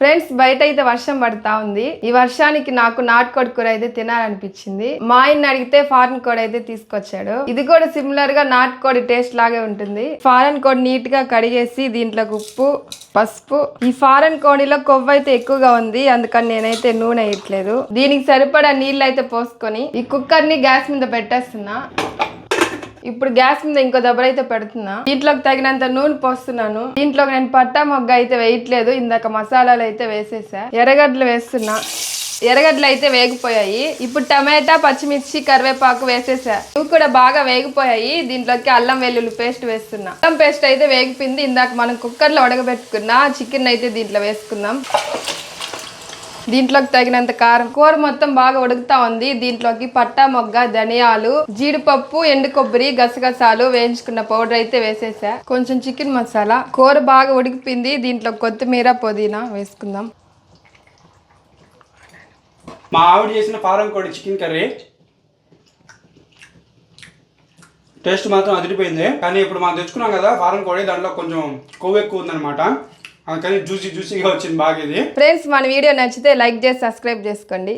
Friends బయట అయితే వర్షం పడతా ఉంది. ఈ వర్షానికి నాకు నాటుకోడి కూర అయితే తినాలనిపించింది. మా ఆయన అడిగితే ఫారెన్ కోడి అయితే తీసుకొచ్చాడు. ఇది కూడా సిమిలర్గా నాటుకోడి టేస్ట్ లాగే ఉంటుంది. ఫారెన్ కోడి నీట్గా కడిగేసి దీంట్లోకి ఉప్పు పసుపు. ఈ ఫారెన్ కోడిలో కొవ్వు అయితే ఎక్కువగా ఉంది. అందుకని నేనైతే నూనె వేయట్లేదు. దీనికి సరిపడా నీళ్ళు అయితే పోసుకొని ఈ కుక్కర్ని గ్యాస్ మీద పెట్టేస్తున్నా. ఇప్పుడు గ్యాస్ మీద ఇంకో దెబ్బరైతే పెడుతున్నా. దీంట్లోకి తగినంత నూనె పోస్తున్నాను. దీంట్లోకి నేను పట్టా మొగ్గ అయితే వేయట్లేదు. ఇందాక మసాలాలు అయితే వేసేసా. ఎర్రగడ్డలు వేస్తున్నా. ఎర్రగడ్డలు అయితే వేగిపోయాయి. ఇప్పుడు టమాటా పచ్చిమిర్చి కరివేపాకు వేసేసా. ఇవి కూడా బాగా వేగిపోయాయి. దీంట్లోకి అల్లం వెల్లుల్లి పేస్ట్ వేస్తున్నా. అల్లం పేస్ట్ అయితే వేగిపోయింది. ఇందాక మనం కుక్కర్లో ఉడకబెట్టుకున్నా చికెన్ అయితే దీంట్లో వేసుకుందాం. దీంట్లోకి తగినంత కారం. కూర మొత్తం బాగా ఉడుకుతా ఉంది. దీంట్లోకి పట్టా మొగ్గ ధనియాలు జీడిపప్పు ఎండు కొబ్బరి గసగసాలు వేయించుకున్న పౌడర్ అయితే వేసేసా. కొంచెం చికెన్ మసాలా. కూర బాగా ఉడికిపోయింది. దీంట్లో కొత్తిమీర పుదీనా వేసుకుందాం. మా ఆవిడ చేసిన ఫారం కోడి చికెన్ కర్రీ టేస్ట్ మాత్రం అదిరిపోయింది. కానీ ఇప్పుడు మనం తెచ్చుకున్నాం కదా ఫారం కోడి దాంట్లో కొంచెం కొవ్వు ఎక్కువ ఉందన్నమాట. అందుకని జ్యూసీ జ్యూసీగా వచ్చింది బాగా ఇది. ఫ్రెండ్స్ మన వీడియో నచ్చితే లైక్ చేసి సబ్స్క్రైబ్ చేసుకోండి.